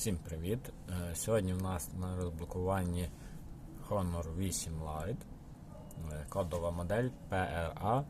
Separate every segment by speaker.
Speaker 1: Всім привіт! Е, Сьогодні в нас на розблокуванні Honor 8 Lite, е, кодова модель PRA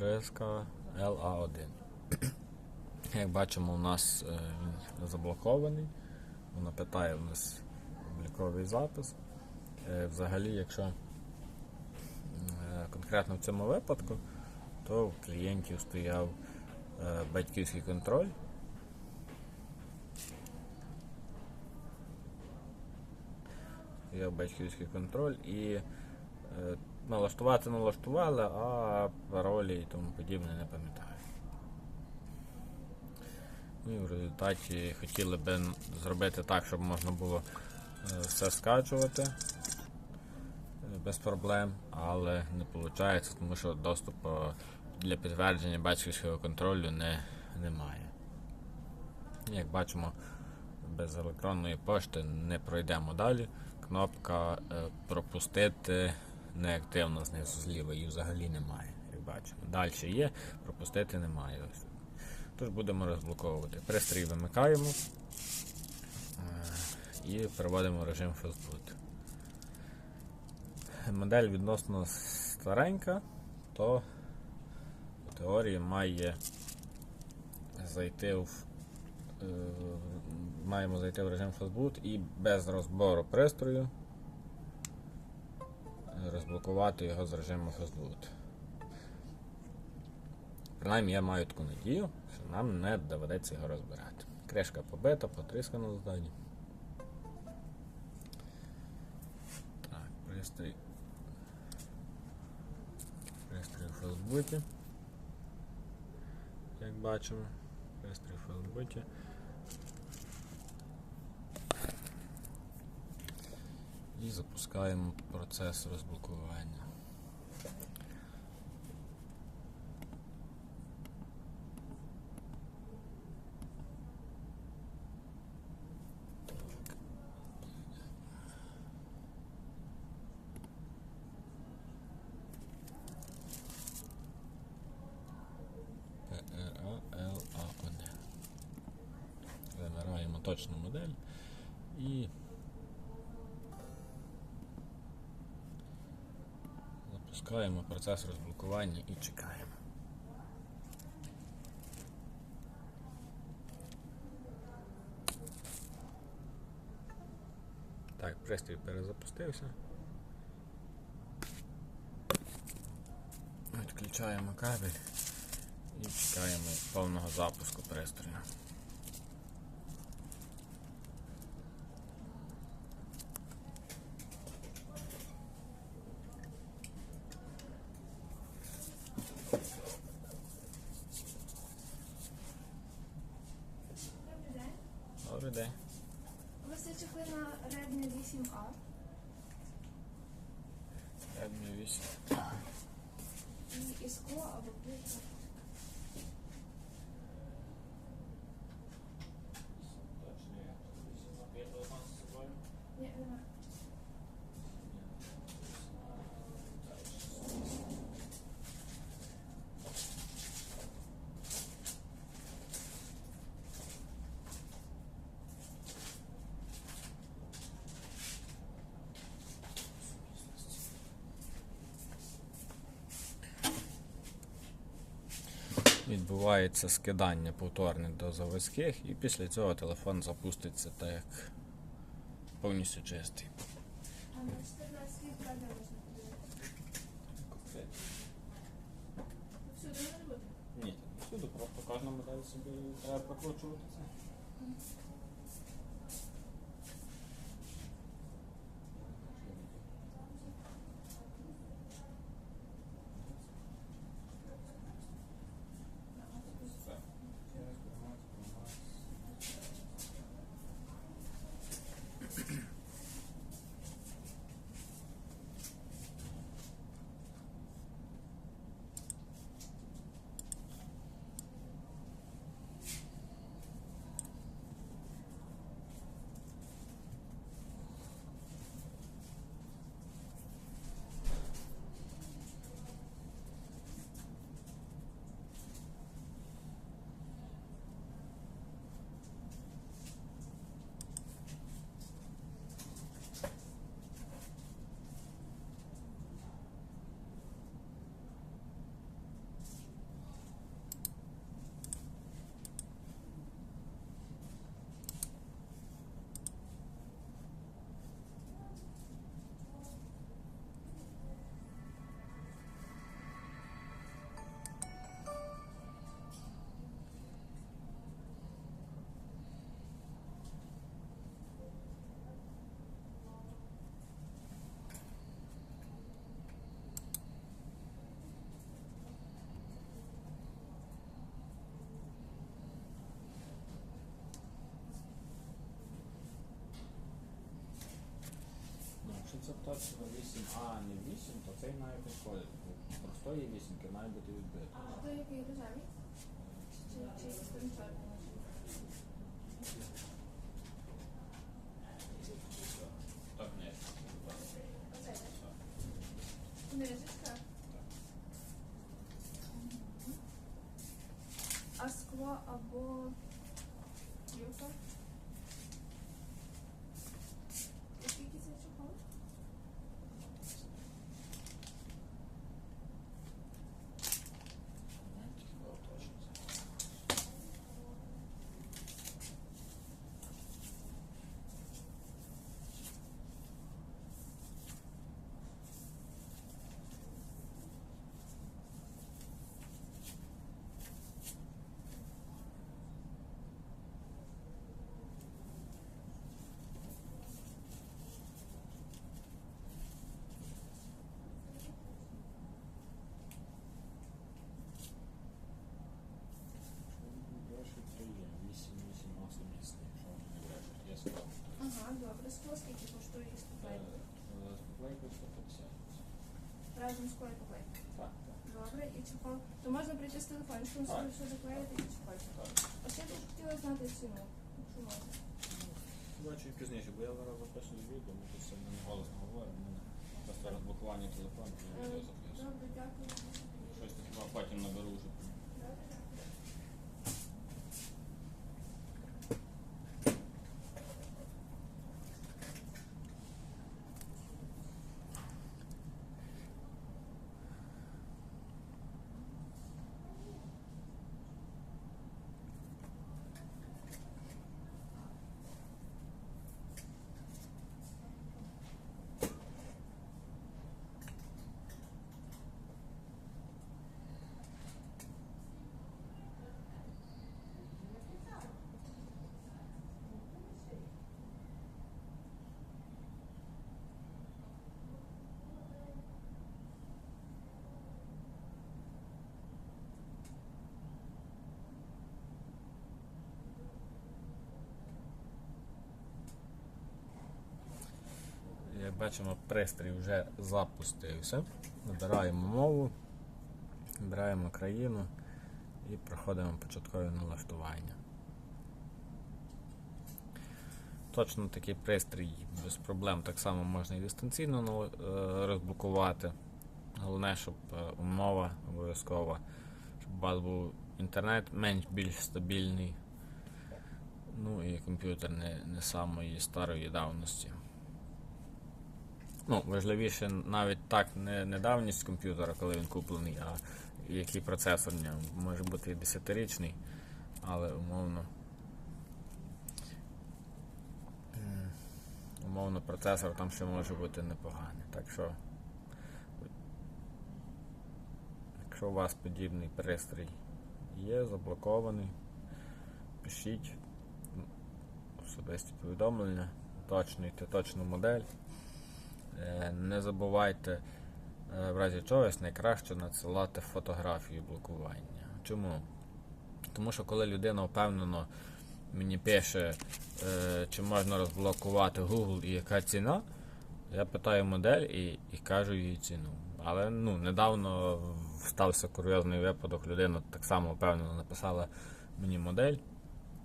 Speaker 1: риска LA1. Як бачимо, у нас е, він заблокований. Воно питає у нас обліковий запис. Взагалі, якщо конкретно в цьому випадку, то в клієнтів стояв батьківський контроль. Є батьківський контроль і е, налаштувати налаштували, а паролі і тому подібне не пам'ятаю. Ну, і в результаті хотіли би зробити так, щоб можна було е, все скачувати е, без проблем, але не виходить, тому що доступу для підтвердження батьківського контролю не, немає. Як бачимо, без електронної пошти не пройдемо далі. Кнопка е, пропустити неактивно знизу зліва її взагалі немає, як бачимо. Далі є, пропустити немає. Тож будемо розблоковувати. Пристрій вимикаємо е, і переводимо в режим Fastboot. Модель відносно старенька, то в теорії має зайти в маємо зайти в режим Fastboot і без розбору пристрою е, розблокувати його з режиму Fastboot. Принаймні я маю таку надію, що нам не доведеться його розбирати. Кришка побита, потріскана ззаді. Так, пристрій. Пристрій у Фастбуті. Як бачимо, пристрій у Фастбуті. І запускаємо процес розблокування. PRA-LA1. Вибираємо точну модель і запускаємо процес розблокування і чекаємо. Так, пристрій перезапустився. Відключаємо кабель і чекаємо повного запуску пристрою.
Speaker 2: День. Ви зачекли на Redmi 8A.
Speaker 1: Redmi 8.
Speaker 2: І, і скло або плитка. Ні, нема.
Speaker 1: Відбувається скидання повторне до заводських і після цього телефон запуститься так як повністю чистий.
Speaker 2: А на 14 можна. Всюди не буде?
Speaker 1: Ні, всюди просто кожна модель собі треба прокручуватися. це точно 8А, не 8, то цей має підходити. Бо Простої вісімки має бути відбито.
Speaker 2: А то який рожевий? Чи, чи?
Speaker 1: Так.
Speaker 2: Оцей, так? Книжечка. А скло або юка? І скільки це чехол?
Speaker 1: Брешуть, то є. 8, 8 масу місць, якщо вони не брешуть. Є склад.
Speaker 2: Ага, добре. Скло скільки коштує і ступеньки?
Speaker 1: Поклейку 150.
Speaker 2: Разом з поклеїти?
Speaker 1: Так.
Speaker 2: Добре, і чехол. То можна прийти з телефончиком, собі все заклеїти і чехольчик. А ще б хотіла знати ціну, якщо можна.
Speaker 1: І пізніше, бо я зараз записую відео, ми тут все не голосно говоримо. мене Просто розблокування телефону,
Speaker 2: Е. Добре, дякую.
Speaker 1: Щось таке а потім наберу вже. Бачимо, пристрій вже запустився. Набираємо мову, вибираємо країну і проходимо початкові налаштування. Точно такий пристрій без проблем так само можна і дистанційно е, розблокувати. Головне, щоб е, умова обов'язкова, щоб у був інтернет менш більш стабільний. Ну і комп'ютер не, не самої старої давності. Ну, важливіше навіть так не, не давність комп'ютера, коли він куплений, а який процесор в ньому. Може бути і 10-річний, але умовно. Умовно, процесор там ще може бути непоганий. Так що, якщо у вас подібний пристрій є, заблокований, пишіть особисті повідомлення, уточнюйте точну модель. Е, Не забувайте е, в разі чогось найкраще надсилати фотографії блокування. Чому? Тому що коли людина впевнено мені пише, е, чи можна розблокувати Google і яка ціна, я питаю модель і, і кажу її ціну. Але ну, недавно стався курйозний випадок, людина так само впевнено написала мені модель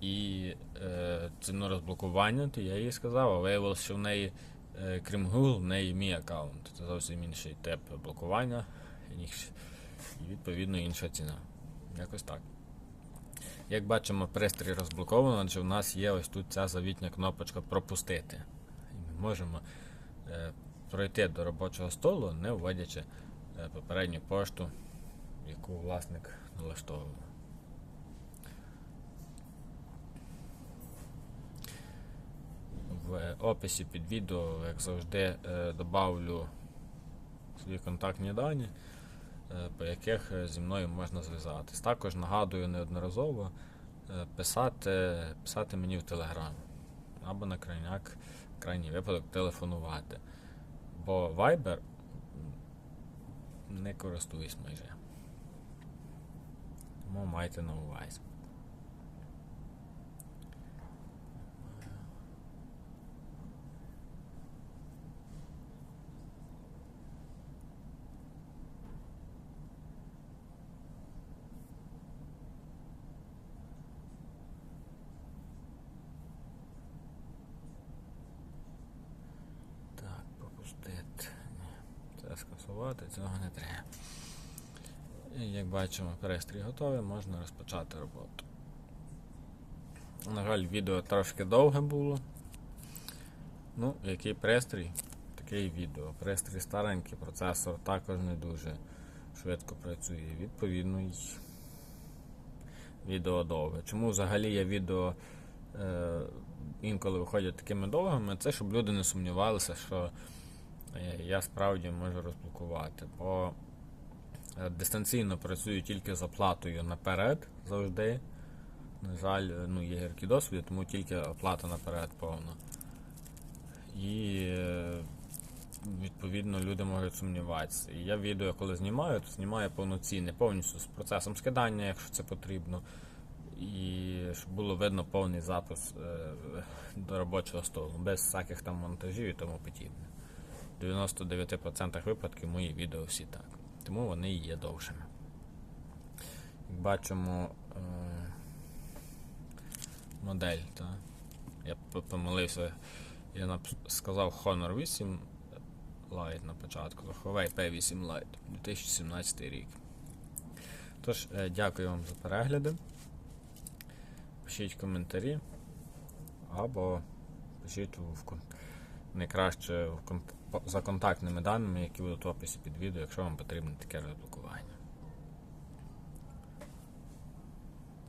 Speaker 1: і е, ціну розблокування, то я їй сказав, а виявилося, що в неї Крім Google, в неї мій аккаунт. Це зовсім інший тип блокування і відповідно інша ціна. Якось так. Як бачимо, пристрій розблоковано, адже в нас є ось тут ця завітня кнопочка пропустити. І ми можемо е, пройти до робочого столу, не вводячи е, попередню пошту, яку власник налаштовував. В описі під відео, як завжди, е, добавлю свої контактні дані, е, по яких зі мною можна зв'язатись. Також нагадую неодноразово е, писати, писати мені в Телеграм або на крайняк, крайній випадок телефонувати. Бо Viber не користуюсь майже. Тому майте на увазі. Запустити. Ні. Це скасувати, цього не треба. І як бачимо, пристрій готовий, можна розпочати роботу. На жаль, відео трошки довге було. Ну, який пристрій, таке і відео. Пристрій старенький, процесор також не дуже швидко працює. Відповідно, відео довге. Чому взагалі я відео е, інколи виходять такими довгими? Це щоб люди не сумнівалися, що я справді можу розблокувати. Бо е, дистанційно працюю тільки з оплатою наперед завжди. На жаль, е, ну, є гіркі досвіди, тому тільки оплата наперед повна. І е, відповідно люди можуть сумніватися. І я відео, коли знімаю, то знімаю повноцінне, повністю з процесом скидання, якщо це потрібно. І щоб було видно повний запис е, до робочого столу, без всяких там монтажів і тому подібне. В 99% випадків мої відео всі так. Тому вони і є довшими. Як бачимо е, модель, та? я помилився. Я сказав Honor 8 Lite на початку, Huawei P8 Lite 2017 рік. Тож, е, дякую вам за перегляди. Пишіть коментарі або пишіть в найкраще в кон- за контактними даними, які будуть в описі під відео, якщо вам потрібно таке розблокування.